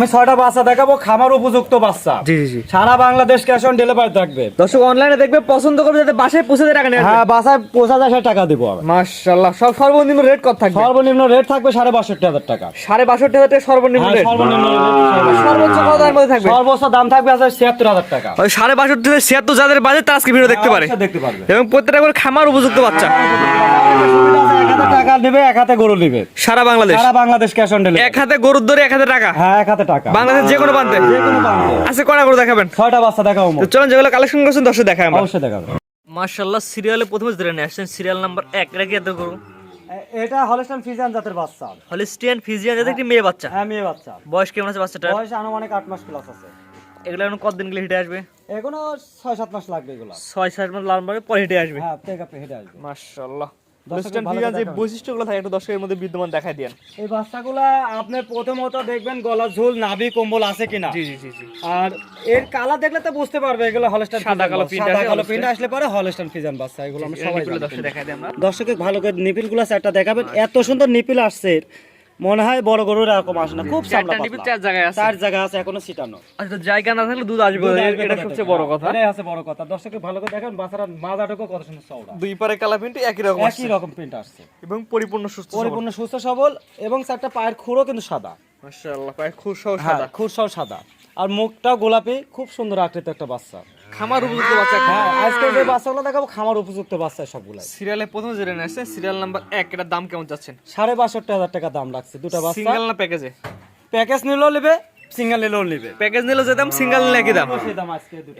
আমি ছয়টা বাচ্চা দেখাবো খামার উপযুক্ত বাচ্চা। জি জি জি। সারা বাংলাদেশ ক্যাশ অন ডেলিভারি থাকবে। দর্শক অনলাইনে দেখবে পছন্দ করবে যাতে বাসায় পৌঁছে টাকা নেবে হ্যাঁ বাসায় টাকা দিব আমি। মাশাআল্লাহ সব সর্বনিম্ন রেট কত থাকবে? সর্বনিম্ন রেট থাকবে সাড়ে বাষট্টি হাজার টাকা। সাড়ে বাষট্টি হাজার টাকা সর্বনিম্ন হ্যাঁ, রেট সর্বনিম্ন সর্বোচ্চ কত দামের মধ্যে থাকবে? সর্বোচ্চ দাম থাকবে আছে ছিয়াত্তর হাজার টাকা। ওই সাড়ে বাষট্টি থেকে ছিয়াত্তর যাদের বাজে তারা আজকে ভিডিও দেখতে পারে। দেখতে পারবে। এবং প্রত্যেকটা করে খামার উপযুক্ত বাচ্চা হাতে টাকা নেবে এক হাতে গরু নেবে। সারা বাংলাদেশ? সারা বাংলাদেশ ক্যাশ অন এক হাতে গরুর দরে এক হাতে টাকা? হ্যাঁ এক হাতে টাকা। বাংলাদেশ যে কোনো প্রান্তে? যে কোনো প্রান্তে। আজকে কটা করে দেখাবেন? ছয়টা বাচ্চা দেখাবো তো চলুন যেগুলো কালেকশন করছেন দর্শক দেখায় আমরা। অবশ্যই দেখাবো। মাশাআল্লাহ সিরিয়ালে প্রথমে ধরে নিয়ে আসছেন সিরিয়াল নাম্বার এক। এটা এত করুন এটা হলস্টাইন ফিজিয়ান জাতের বাচ্চা। হলিস্টিয়ান ফিজিয়ান এটা একটি মেয়ে বাচ্চা। হ্যাঁ মেয়ে বাচ্চা। বয়স কেমন আছে বাচ্চাটা বয়স আনুমানিক আট মাস প্লাস আছে। এগুলো এখন কতদিন গেলে হিটে আসবে? এখনও ছয় সাত মাস লাগবে এগুলো। ছয় সাত মাস লাল পরে হিটে আসবে। হ্যাঁ হেঁটে আসবে। মাশাআল্লাহ। ফিজিয়ান যে বৈশিষ্ট্যগুলো থাকে একটু দর্শকের মধ্যে বিদ্যমান দেখাই দেন এই বাচ্চাগুলো আপনি প্রথমত দেখবেন গলা ঝোল নাভি কম্বল আছে কিনা। জি জি জি আর এর কালার দেখলে তো বুঝতে পারবে এগুলো হলস্টাইন সাদা কালো সাদা কালো। আসলে পরে হলস্টাইন ফিজিয়ান বাচ্চা এগুলো আমরা সবাই নিপিলগুলো দর্শক দেখাই দিই আমরা। ভালো করে নিপিলগুলা চারটা দেখাবেন এত সুন্দর নিপিল আসছে। মনে হয় বড় গরুর এরকম আসে না খুব সামলা পাতলা। চার জায়গায় আছে। চার জায়গা আছে এখনও সিটানো আচ্ছা জায়গা না থাকলে দুধ আসবে এটা সবচেয়ে বড় কথা। এটাই আছে বড় কথা। দর্শকে ভালো করে দেখেন বাচ্চারা মাজাটুকু কত সুন্দর চওড়া। দুই পারে কালা প্রিন্ট একই রকম একই রকম প্রিন্ট আসছে। এবং পরিপূর্ণ সুস্থ পরিপূর্ণ সুস্থ সবল এবং চারটা পায়ের খুরও কিন্তু সাদা। মাশাআল্লাহ পায় খুব সহজ হ্যাঁ সাদা। খুরসাও সাদা। আর মুখটাও গোলাপি খুব সুন্দর আকৃত একটা বাচ্চা। খামার উপযুক্ত বাচ্চা হ্যাঁ আজকে যে বাচ্চাগুলো দেখাবো খামার উপযুক্ত বাচ্চা সবগুলাই। সিরিয়ালে প্রথম সিরিয়াল নাম্বার এক এটার দাম কেমন চাচ্ছেন সাড়ে বাষট্টি হাজার টাকা দাম লাগছে দুটা বাচ্চা। সিঙ্গেল না প্যাকেজে প্যাকেজ নিলেও নেবে সিঙ্গেল নিলেও নেবে। প্যাকেজ নিলে যে দাম সিঙ্গেল নিলে একই দাম।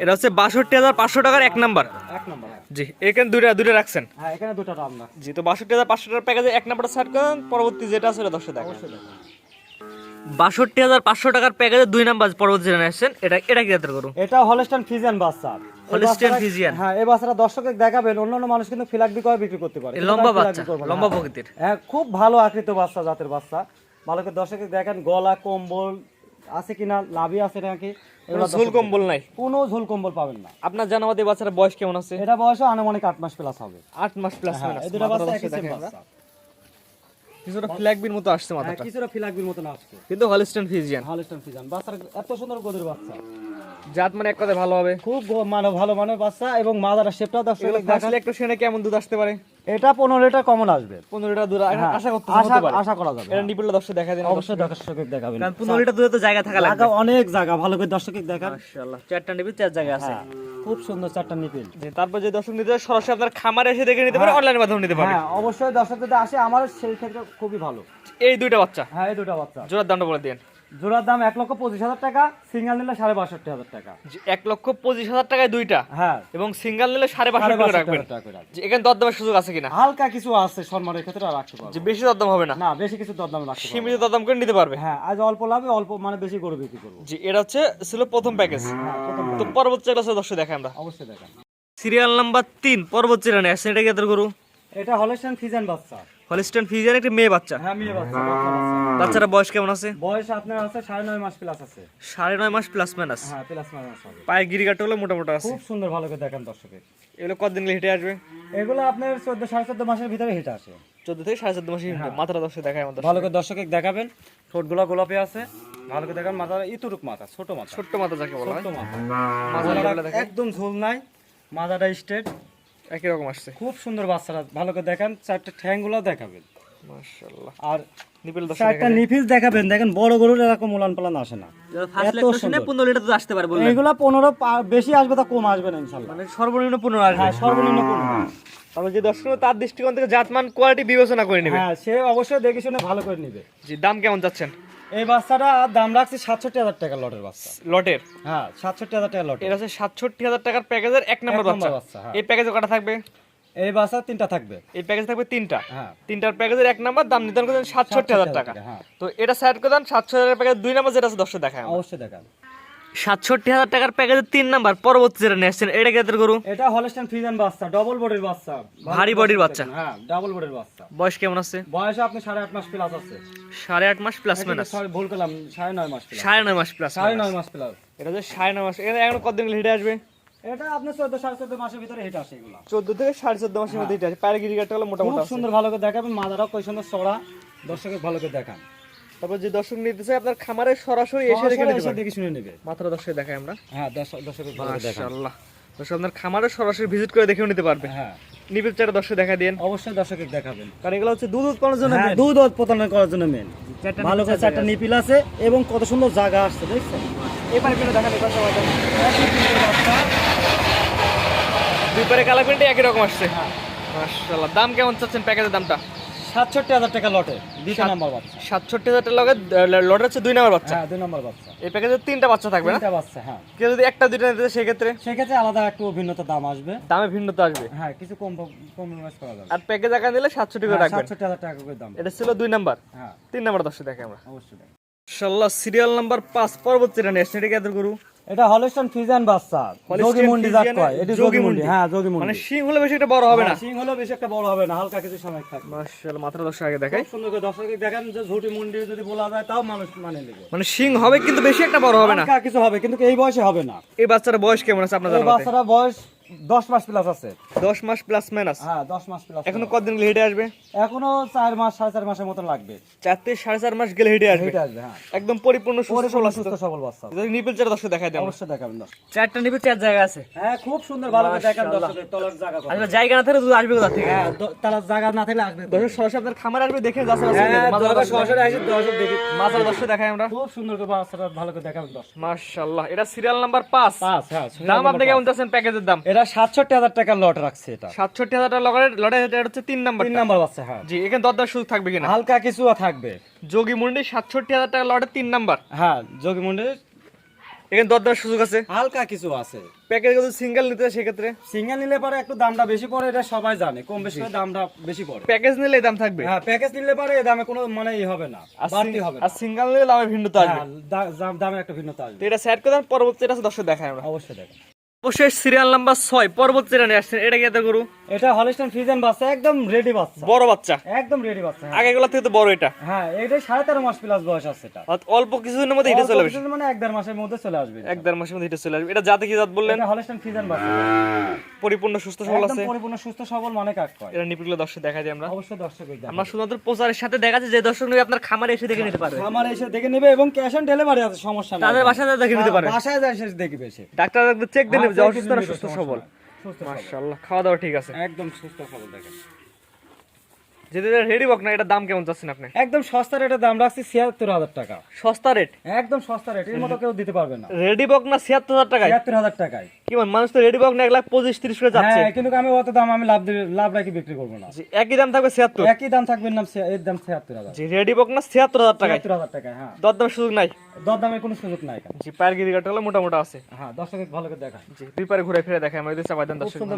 এটা হচ্ছে বাষট্টি হাজার পাঁচশো টাকার এক নাম্বার। এক নম্বর জি এখানে দুইটা দুইটা রাখছেন? হ্যাঁ এখানে দুটো দাম না জি তো বাষট্টি হাজার পাঁচশো টাকার প্যাকেজে এক নাম্বারটা সার্ট করেন পরবর্তী যেটা আছে ওটা বাষট্টি হাজার পাঁচশো টাকার প্যাকেজে দুই নাম্বার পরবর্তী জেনে আসছেন। এটা এটা কি করুন এটা ফিজিয়ান বাচ্চা। বাচ্চারা- হ্যাঁ এই বাচ্চারা দর্শকে দেখাবেন অন্যান্য মানুষ কিন্তু ফিলাক বিক্রয় বিক্রি করতে পারে। লম্বা বাচ্চা। লম্বা হ্যাঁ। প্রকৃতির। হ্যাঁ খুব ভালো আকৃত বাচ্চা জাতের বাচ্চা। ভালো করে দর্শকে দেখেন গলা কম্বল আছে কিনা লাভি আছে নাকি? এগুলো ঝোল কম্বল নাই? কোনো ঝোল কম্বল পাবেন না। আপনার জানা মতে বাচ্চার বয়স কেমন আছে? এটা বয়স আনুমানিক আট মাস প্লাস হবে। আট মাস প্লাস হ্যাঁ এই দুটো বাচ্চা একই বাচ্চা। কিছুটা ফ্ল্যাগবির মতো আসছে হ্যাঁ, মাথাটা। কিছুটা ফ্ল্যাগবির মতো আসছে। কিন্তু হলিস্টান ফিজিয়ান হলস্টাইন ফিজিয়ান বাচ্চার এত সুন্দর গোদের বাচ্চা। জাত মানে এক কথায় ভালো হবে। খুব মানে ভালো মানের বাচ্চা এবং মাদার শেপটাও দর্শক একটু সেনে কেমন দুধ আসতে পারে? এটা পনেরো লিটার কমন আসবে। পনেরো লিটার দুধ হ্যাঁ, আশা করতে আশা আশা করা যাবে এটা নিপিলটা দর্শক দেখা দিন অবশ্যই দর্শকের দেখাবেন। কারণ পনেরো লিটার দুধে তো জায়গা থাকা লাগবে। জায়গা অনেক জায়গা ভালো করে দর্শকের দেখান মাশাআল্লাহ চারটা নিপিল চার জায়গায় আছে। হ্যাঁ, খুব সুন্দর চারটা নিপিল। তারপর যে দর্শক নিতে সরাসরি আপনার খামারে এসে দেখে নিতে পারে অনলাইনের মাধ্যমে নিতে পারে হ্যাঁ অবশ্যই দর্শক যদি আসে আমার সেই ক্ষেত্রে খুবই ভালো। এই দুইটা বাচ্চা? হ্যাঁ এই দুটো বাচ্চা। জোড়ার দামটা বলে দিন। জোড়ার দাম এক লক্ষ পঁচিশ হাজার টাকা সিঙ্গেল নিলে সাড়ে বাষট্টি হাজার টাকা। এক লক্ষ পঁচিশ হাজার টাকায় দুইটা? হ্যাঁ। এবং সিঙ্গেল নিলে সাড়ে টাকা বাষট্টি রাখবেন? টাকা করে এখানে দরদামের সুযোগ আছে কিনা? হালকা কিছু আছে সম্মানের ক্ষেত্রে রাখতে পারব। যে বেশি দরদাম হবে না? না বেশি কিছু দরদাম রাখতে সীমিত দরদাম করে নিতে পারবে? হ্যাঁ আজ অল্প লাভে অল্প মানে বেশি গরু বিক্রি করব। জি এটা হচ্ছে ছিল প্রথম প্যাকেজ প্রথম তো পরবর্তী আছে দর্শক দেখে আমরা। অবশ্যই দেখেন সিরিয়াল নাম্বার তিন পরবর্তী রানে আসছেন এটা কি গরু? এটা হলেশন ফিজান বাচ্চা। হলিস্টান ফিজিয়ান একটা মেয়ে বাচ্চা। হ্যাঁ মেয়ে বাচ্চা। বাচ্চা বাচ্চা। বয়স কেমন আছে? বয়স আপনার আছে সাড়ে নয় মাস প্লাস আছে। সাড়ে নয় মাস প্লাস মাইনাস হ্যাঁ প্লাস মাইনাস হবে। পায়ে গিরি কাটা হলে মোটামোটা আছে। খুব সুন্দর ভালো করে দেখেন দর্শকের। এগুলো কতদিন হেঁটে আসবে? এগুলো আপনার চোদ্দ সাড়ে চোদ্দ মাসের ভিতরে হিট আসে। চোদ্দ থেকে সাড়ে চোদ্দ মাসে মাথাটা দর্শক দেখায় আমাদের ভালো করে দর্শকের দেখাবেন। ঠোঁটগুলো গোলাপি আছে। ভালো করে দেখান মাথা ইতুরুক মাথা ছোট মাথা। ছোট্ট মাথা যাকে বলা হয়। ছোট মাথা। একদম ঝোল নাই। মাথাটা স্ট্রেট একই রকম আসছে। খুব সুন্দর বাচ্চারা ভালো করে দেখান চারটে ঠ্যাংগুলো দেখাবেন। মাশাআল্লাহ। আর নিপেল চারটা নিফিস দেখাবেন দেখেন বড় গরুর এরকম উলান পালান আসে না। এত সুন্দর। পনেরো লিটার দুধ আসতে পারে বললেন। এগুলা পনেরো পা- বেশি আসবে তা কম আসবে না ইনশাল্লাহ মানে সর্বনিম্ন পনেরো আসবে হ্যাঁ সর্বনিম্ন পনেরো। তারপর যে দর্শক তার দৃষ্টিকোণ থেকে জাতমান কোয়ালিটি বিবেচনা করে নেবে। হ্যাঁ সে অবশ্যই দেখে শুনে ভালো করে নিবে। জি দাম কেমন যাচ্ছেন এই বাচ্চাটা দাম রাখছি সাতষট্টি হাজার টাকা লটের বাচ্চা। লটের? হ্যাঁ সাতষট্টি হাজার টাকা লট এর আছে সাতষট্টি হাজার টাকার প্যাকেজের এক নম্বর বাচ্চা। হ্যাঁ। এই প্যাকেজে কটা থাকবে? এই বাসা তিনটা থাকবে। এই প্যাকেজ থাকবে তিনটা। হ্যাঁ। তিনটার প্যাকেজের এক নাম্বার দাম নির্ধারণ করেছেন সাতষট্টি হাজার টাকা। হ্যাঁ। তো এটা সাইড করে দেন সাতষট্টি হাজার প্যাকেজ দুই নাম্বার যেটা আছে দর্শক দেখায় অবশ্যই দেখান সাতষট্টি হাজার টাকার প্যাকেজের তিন নাম্বার পরবর্তী যেটা নিয়ে এটা গরু এটা হলস্টাইন বাচ্চা ডবল বডির বাচ্চা। ভারী বডির বাচ্চা। হ্যাঁ ডাবল বডির বাচ্চা। বয়স কেমন আছে? বয়স আপনি সাড়ে আট মাস প্লাস আছে। সাড়ে আট মাস প্লাস মাইনাস ভুল করলাম সাড়ে নয় মাস সাড়ে নয় মাস প্লাস সাড়ে নয় মাস প্লাস এটা হচ্ছে সাড়ে নয় মাস এখানে এখন কতদিন হিটে আসবে? এটা আপনার চোদ্দ সাড়ে চোদ্দ মাসের ভিতরে হেঁটে আসে এগুলো। চোদ্দ থেকে সাড়ে চোদ্দ মাসের মধ্যে হিটে আসে। পায়ের গিরি কাটা হলে মোটামুটি সুন্দর ভালো করে দেখাবেন মাদারাও কই সুন্দর চড়া দর্শকের ভালো করে দেখান। তারপর যে দর্শক নিতে চাই আপনার খামারে সরাসরি এসে দেখে নিতে দেখে শুনে নেবে। মাত্র দর্শক দেখাই আমরা। হ্যাঁ দর্শক মাশাআল্লাহ। দর্শক আপনার খামারে সরাসরি ভিজিট করে দেখেও নিতে পারবে। হ্যাঁ। নিবিল দর্শক দেখা দিন অবশ্যই দর্শকের দেখাবেন। কারণ এগুলো হচ্ছে দুধ উৎপাদনের জন্য হ্যাঁ, দুধ উৎপাদন করার জন্য মেন ভালো করে চারটা নিপিল আছে এবং কত সুন্দর জায়গা আসছে দেখছেন? এবার কিন্তু। দুই পারে কালার প্রিন্টে একই রকম আসছে। হ্যাঁ। মাশাআল্লাহ। দাম কেমন চাচ্ছেন প্যাকেজের দামটা? সাতষট্টি হাজার টাকা লটে দ্বিতীয় নাম্বার বাচ্চা। সাতষট্টি হাজার টাকা লটের হচ্ছে দুই নাম্বার বাচ্চা। হ্যাঁ দুই নাম্বার বাচ্চা। এই প্যাকেজে তিনটা বাচ্চা থাকবে না? তিনটা বাচ্চা হ্যাঁ। কেউ যদি একটা দুইটা নিতে সেক্ষেত্রে? সেক্ষেত্রে আলাদা একটু ভিন্নতা দাম আসবে। দামে ভিন্নতা আসবে? হ্যাঁ কিছু কম কম্প্রোমাইজ করা যাবে। আর প্যাকেজ আকার নিলে সাতষট্টি করে রাখবেন। সাতষট্টি হাজার টাকা করে দাম। এটা ছিল দুই নাম্বার হ্যাঁ। তিন নাম্বার দশে দেখে আমরা। অবশ্যই। মাশাআল্লাহ সিরিয়াল নাম্বার পাঁচ পরবর্তী রানে এসছে এটা গরু? এটা হলস্টন ফিজান বাচ্চা জাত কয় এটি যোগী যোগী মুন্ডি মুন্ডি। হ্যাঁ যোগী মানে সিং হলে বেশি একটা বড় হবে না। সিং হলে বেশি একটা বড় হবে না হালকা কিছু সময় থাকে। মাশাআল্লাহ মাত্র দর্শক আগে দেখাই। সুন্দর করে দর্শককে দেখেন যে ঝুটি মুন্ডি যদি বলা যায় তাও মানুষ মানে নেবে। মানে শিং হবে কিন্তু বেশি একটা বড় হবে না। হালকা কিছু হবে কিন্তু এই বয়সে হবে না। এই বাচ্চার বয়স কেমন আছে আপনার এই জানা বয়স দশ মাস প্লাস আছে। দশ মাস প্লাস মাইনাস হ্যাঁ দশ মাস প্লাস এখনও কতদিন গেলে হেঁটে আসবে? এখনও চার মাস সাড়ে চার মাসের মতন লাগবে। চার থেকে সাড়ে চার মাস গেলে হেঁটে আসবে? হেঁটে আসবে হ্যাঁ। একদম পরিপূর্ণ সুস্থ সবল সুস্থ সবল বাচ্চা। যদি নিপিল চার দেখাই দেন। অবশ্যই দেখাবেন দর্শক। চারটা নিপিল চার জায়গা আছে। হ্যাঁ খুব সুন্দর ভালো করে দেখান। দর্শকের তলার জায়গা। আসলে জায়গা না থাকলে দুধ আসবে কোথা থেকে? হ্যাঁ তালার জায়গা না থাকলে আসবে দর্শক সরাসরি আপনার খামার আসবে দেখে যাচ্ছে হ্যাঁ সরাসরি আসে দর্শক দেখি। দেখাই আমরা। খুব সুন্দর করে বাচ্চাটা ভালো করে দেখাবেন দর্শক। মাশাআল্লাহ এটা সিরিয়াল নাম্বার পাঁচ। পাঁচ হ্যাঁ দাম আপনি কেমন প্যাকেজের দাম? এটা সাতষট্টি হাজার টাকার লট রাখছে এটা। সাতষট্টি হাজার টাকা লড়াই লড়াই এটা হচ্ছে তিন নাম্বার তিন নাম্বার বাচ্চা হ্যাঁ। জি এখানে দরদার সুযোগ থাকবে কিনা? হালকা কিছু থাকবে। যোগী মুন্ডি সাতষট্টি হাজার টাকা লটে তিন নাম্বার। হ্যাঁ যোগী মন্দির এখানে দরদার সুযোগ আছে? হালকা কিছু আছে। প্যাকেজ যদি সিঙ্গেল নিতে সেক্ষেত্রে? সিঙ্গেল নিলে পরে একটু দামটা বেশি পড়ে এটা সবাই জানে। কম বেশি দামটা বেশি পড়ে। প্যাকেজ নিলে দাম থাকবে? হ্যাঁ প্যাকেজ নিলে পরে এই দামে কোনো মানে ই হবে না বাড়তি হবে আর সিঙ্গেল নিলে দামে ভিন্নতা আসবে। হ্যাঁ, দাম- একটা ভিন্নতা আসবে। এটা স্যাড করে পরবর্তী এটা দর্শক দেখায় আমরা। অবশ্যই দেখেন অবশ্যই সিরিয়াল নাম্বার ছয় পরবর্তী রানে আসছেন এটা কি এত গরু? এটা হলিস্টন ফ্রিজেন বাচ্চা একদম রেডি বাচ্চা। বড় বাচ্চা। একদম রেডি বাচ্চা হ্যাঁ। আগেগুলো থেকে তো বড় এটা। হ্যাঁ এটা সাড়ে তেরো মাস প্লাস বয়স আছে এটা। অল্প কিছুদিনের মধ্যে এটা চলে আসবে। মানে এক দেড় মাসের মধ্যে চলে আসবে এক দেড় মাসের মধ্যে এটা চলে আসবে। এটা কি জাত বললেন? হলিস্টন ফ্রিজেন বাচ্চা। পরিপূর্ণ সুস্থ সবল আছে? পরিপূর্ণ সুস্থ সবল মানে কাক কয়। এটা নিপিগুলো দর্শক দেখা দিই আমরা। অবশ্যই দর্শক আমরা শুধুমাত্র প্রচারের সাথে দেখা যাচ্ছে যে দর্শক নিয়ে আপনার খামারে এসে দেখে নিতে পারবে। খামারে এসে দেখে নেবে এবং ক্যাশ অন ডেলিভারি আছে সমস্যা নেই। তাদের বাসায় দেখে নিতে পারবে বাসায় যায় দেখবে সে। ডাক্তার চেক যে হ্যাঁ, অসুস্থ না সুস্থ সবল। মাশাআল্লাহ খাওয়া দাওয়া ঠিক আছে। একদম সুস্থ সবল দেখেন। যেটা রেডি বক না এটা দাম কেমন চাচ্ছেন আপনি? একদম সস্তা রেটের দাম রাখছি ছিয়াত্তর হাজার টাকা। সস্তা রেট একদম সস্তা রেট এর মতো কেউ দিতে পারবে না। রেডি বক না ছিয়াত্তর হাজার টাকায়? ছিয়াত্তর হাজার টাকায়। কি বল মানুষ তো রেডি বক না এক লাখ পঁচিশ তিরিশ করে যাচ্ছে। হ্যাঁ কিন্তু আমি অত দাম আমি লাভ লাভ রাখি বিক্রি করব না। একই দাম থাকবে ছিয়াত্তর? একই দাম থাকবে নাম এর দাম ছিয়াত্তর হাজার। জি রেডি বক না ছিয়াত্তর হাজার টাকায়? ছিয়াত্তর হাজার টাকায় হ্যাঁ। সুযোগ নাই? কোনো সুযোগ নাই। জি পায়ের মোটামুটি আছে। হ্যাঁ ভালো করে দেখা জি দুই পারে ঘুরে ফিরে চাপাই দেন দর্শক সুন্দর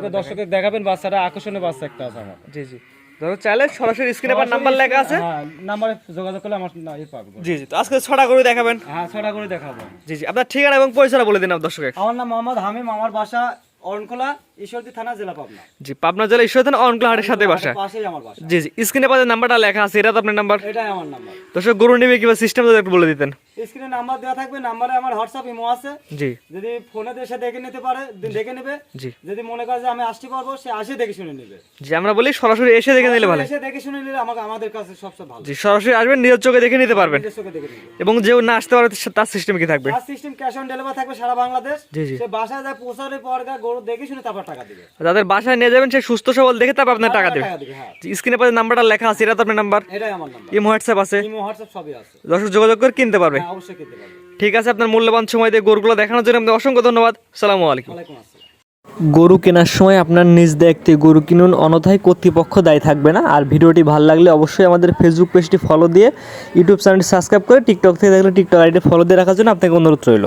দেখাবেন বাচ্চাটা আকর্ষণীয় বাচ্চা একটা আছে আমার। জি জি। ধরো চাইলে সরাসরি স্ক্রিনে পার নাম্বার লেখা আছে। হ্যাঁ নাম্বারে যোগাযোগ করলে আমার না- ই পাবে জি জি তো আজকে ছটা করে দেখাবেন। হ্যাঁ ছটা করে দেখাবো। জি জি আপনার ঠিকানা এবং বলে দিন দর্শকের। আমার নাম মোহাম্মদ হামিম আমার বাসা অরণকোলা ঈশ্বরদী থানা জেলা পাবনা। জি পাবনা জেলা ঈশ্বর থানা অনকলা সাথে বাসা। পাশেই আমার বাসা। জি জি স্ক্রিনে পাশে নাম্বারটা লেখা আছে এটা তো আপনার নাম্বার। এটাই আমার নাম্বার। দর্শক গরু নেবে কিংবা সিস্টেম যদি একটু বলে দিতেন। স্ক্রিনে নাম্বার দেওয়া থাকবে নাম্বারে আমার হোয়াটসঅ্যাপ ইমো আছে। জি। যদি ফোনে এসে দেখে নিতে পারে দেখে নেবে। জি। যদি মনে করে যে আমি আসতে পারব সে আসে দেখে শুনে নেবে। জি আমরা বলি সরাসরি এসে দেখে নিলে ভালো। এসে দেখে শুনে নিলে আমাকে আমাদের কাছে সবচেয়ে ভালো। জি সরাসরি আসবেন নিজের চোখে দেখে নিতে পারবেন। নিজের চোখে দেখে নেবে। এবং যে না আসতে পারে তার সিস্টেম কি থাকবে? আর সিস্টেম ক্যাশ অন ডেলিভারি থাকবে সারা বাংলাদেশ। জি, জি। সে বাসায় যায় পৌঁছানোর পর গরু দেখে শুনে তারপর যাদের বাসায় নিয়ে যাবেন সে সুস্থ সবল দেখে তারপর আপনার টাকা দেবে। টাকা দিবে হ্যাঁ। স্ক্রিনে পাশে নাম্বারটা লেখা আছে এটা তো আপনার নাম্বার? এটাই আমার নাম্বার। ইমো হোয়াটসঅ্যাপ আছে? ইমো হোয়াটসঅ্যাপ সবই আছে। দর্শক যোগাযোগ করে কিনতে পারবে। হ্যাঁ অবশ্যই খেতে পারবে। ঠিক আছে আপনার মূল্যবান সময় দিয়ে গরুগুলো দেখানোর জন্য আপনাকে অসংখ্য ধন্যবাদ। সালামু আলাইকুম। গরু কেনার সময় আপনার নিজ দায়িত্বে গরু কিনুন অনথায় কর্তৃপক্ষ দায়ী থাকবে না। আর ভিডিওটি ভালো লাগলে অবশ্যই আমাদের ফেসবুক পেজটি ফলো দিয়ে ইউটিউব চ্যানেলটি সাবস্ক্রাইব করে টিকটক থেকে দেখলে টিকটক আইডি ফলো দিয়ে রাখার জন্য আপনাকে অনুরোধ রইল।